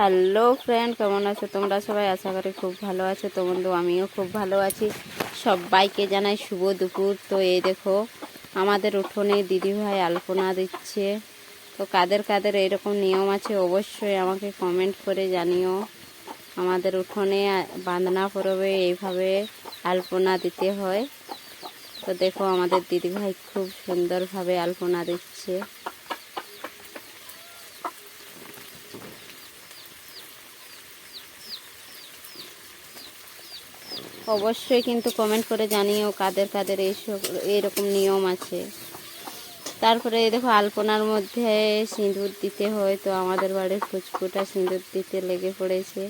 Hello friend, কেমন আছো? তোমরা সবাই আশা করি খুব ভালো আছো। তো বন্ধু, আমিও খুব ভালো আছি। সবাইকে জানাই শুভ দুপুর। তো এই দেখো, আমাদের উঠোনে দিদিভাই আলপনা দিচ্ছে। তো কাদের কাদের এরকম নিয়ম আছে, অবশ্যই আমাকে কমেন্ট করে জানিও। আমাদের উঠোনে বাঁধনা পরবে, এইভাবে আলপনা দিতে হয়। তো দেখো, আমাদের দিদিভাই খুব সুন্দরভাবে আলপনা দিচ্ছে। অবশ্যই কিন্তু কমেন্ট করে জানিও কাদের কাদের এইসব এরকম নিয়ম আছে। তারপরে দেখো আলপনার মধ্যে সিঁদুর দিতে হয়, তো আমাদের বাড়ির ফুচকুটা সিঁদুর দিতে লেগে পড়েছে।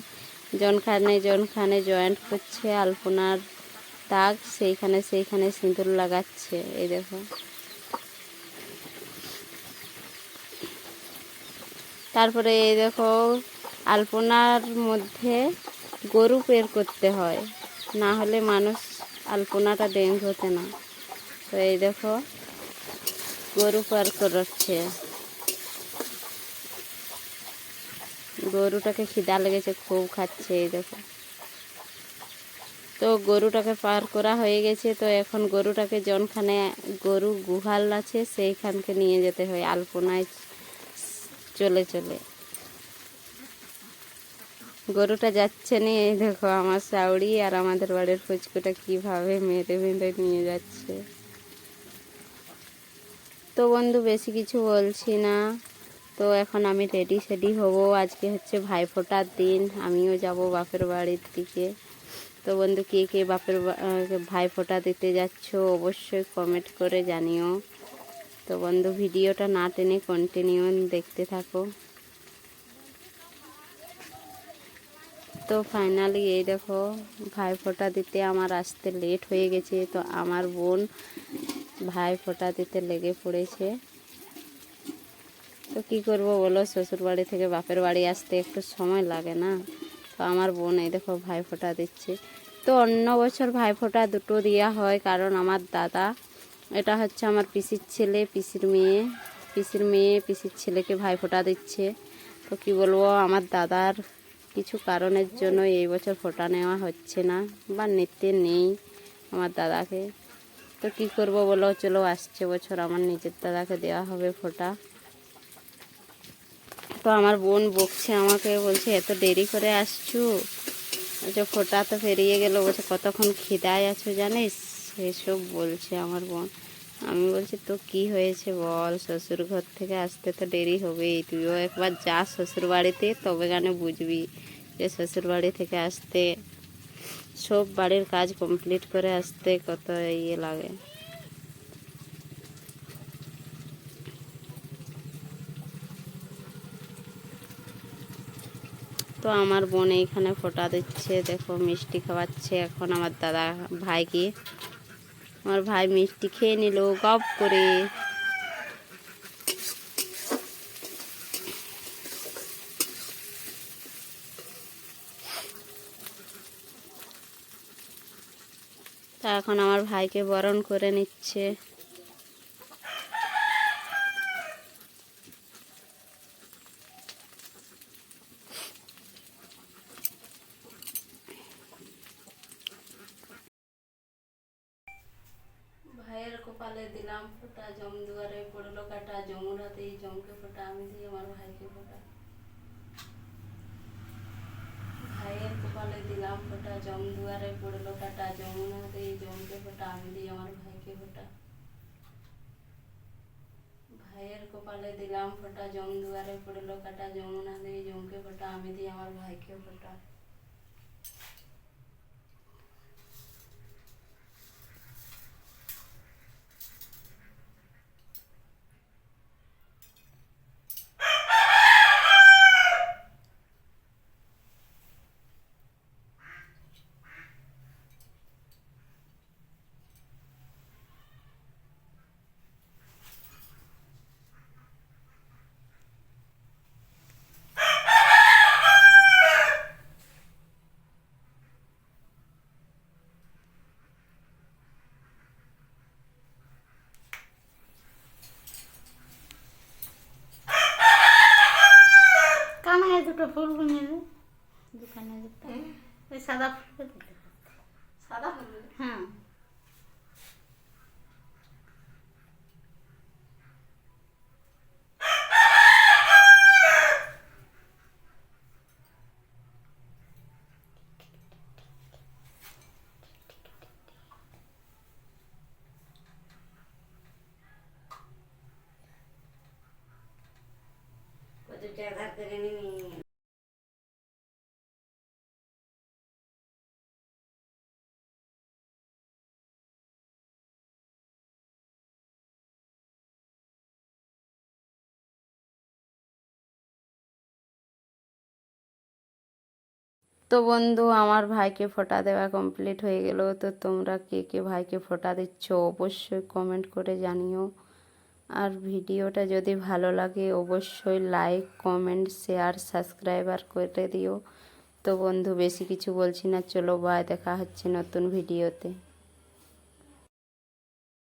জনখানে জনখানে জয়েন্ট করছে আলপনার দাগ, সেইখানে সেইখানে সিঁদুর লাগাচ্ছে, এই দেখো। তারপরে এই দেখো আলপনার মধ্যে গরু বের করতে হয়। না হলে মানুষ আলপনাটা ডেঙ্গ হতে না। তো এই দেখো, গরু পার করছে। গরুটাকে খিদা লেগেছে, খুব খাচ্ছে, এই দেখো। তো গরুটাকে পার করা হয়ে গেছে, তো এখন গরুটাকে জনখানে গরু গুহাল আছে, সেইখানকে নিয়ে যেতে হয়, আলপনায় চলে চলে। গরুটা যাচ্ছে নি, এই দেখো আমার সাউরি আর আমাদের বাড়ির ফুচকুটা কীভাবে মেরে মেরে নিয়ে যাচ্ছে। তো বন্ধু, বেশি কিছু বলছি না। তো এখন আমি রেডি সেডি হব। আজকে হচ্ছে ভাইফোঁটার দিন, আমিও যাব বাপের বাড়ির দিকে। তো বন্ধু, কে কে বাপের ভাইফোঁটা দিতে যাচ্ছ অবশ্যই কমেন্ট করে জানিও। তো বন্ধু, ভিডিওটা না টেনে কন্টিনিউ দেখতে থাকো। তো ফাইনালি এই দেখো ভাই ফোঁটা দিতে আমার আসতে লেট হয়ে গেছে। তো আমার বোন ভাই ফোঁটা দিতে লেগে পড়েছে। তো কি করব বলো? শ্বশুর বাড়ি থেকে বাপের বাড়ি আসতে একটু সময় লাগে না। তো আমার বোন এই দেখো ভাই ফোঁটা দিচ্ছে। তো অন্য বছর ভাই ফোঁটা দুটো দেওয়া হয় কারণ আমার দাদা, এটা হচ্ছে আমার পিসির ছেলে, পিসির মেয়ে। পিসির মেয়ে, পিসির ছেলেকে ভাই ফোঁটা দিচ্ছে। তো কি বলব? আমার দাদার কিছু কারণের জন্য এই বছর ফোঁটা নেওয়া হচ্ছে না বা নিতে নেই আমার দাদাকে। তো কি করব বলো? চলো, আসছে বছর আমার নিজের দাদাকে দেওয়া হবে ফোঁটা। তো আমার বোন বকছে আমাকে, বলছে, এত দেরি করে আসছু? বলছে, ফোঁটা তো পেরিয়ে গেল। বলছে, কতক্ষণ খিদায় আছো জানিস? সেসব বলছে আমার বোন। আমি বলছি, তো কি হয়েছে বল? শ্বশুর ঘর থেকে আসতে তো দেরি হবেই। তুইও একবার যা শ্বশুর বাড়িতে তবে গানে বুঝবি যে শ্বশুর বাড়ি থেকে আসতে, সব বাড়ির কাজ কমপ্লিট করে আসতে কত ইয়ে লাগে। তো আমার বোন এইখানে ফোটা দিচ্ছে, দেখো মিষ্টি খাওয়াচ্ছে। এখন আমার দাদা ভাইকে আমার ভাই মিষ্টি খেয়ে নিল গপ করে। তা এখন আমার ভাইকে বরণ করে নিচ্ছে। ভাইয়ের কপালে দিলাম ফোঁটা জম দুয়ারে পড়লো কাটা যমুনাতেই জমকে ফোঁটা আমি দিই আমার ভাইকে ফোঁটা ভাইয়ের কপালে দিলাম ফোঁটা জম দুয়ারে পড়লো কাটা যমুনাতেই জমকে ফোঁটা আমি দিই আমার ভাইকে ফোঁটা ভাইয়ের কপালে দিলাম ফোঁটা জম দুয়ারে পড়লো কাটা যমুনা দেই জমকে ফোঁটা আমি দিই আমার ভাইকে ফোঁটা দুটো ফুল বুনে দে দোকানে যেতে ওই সাদা ফুল সাদা ফুল হ্যাঁ তো বন্ধু, আমার ভাইকে ফোঁটা দেওয়া কমপ্লিট হয়ে গেল। তো তোমরা কে কে ভাইকে ফোঁটা দিচ্ছ অবশ্যই কমেন্ট করে জানিও। আর ভিডিওটা যদি ভালো লাগে, অবশ্যই লাইক কমেন্ট শেয়ার সাবস্ক্রাইবার করে দিও। তো বন্ধু, বেশি কিছু বলছি না, চলো বাই দেখা হচ্ছে নতুন ভিডিওতে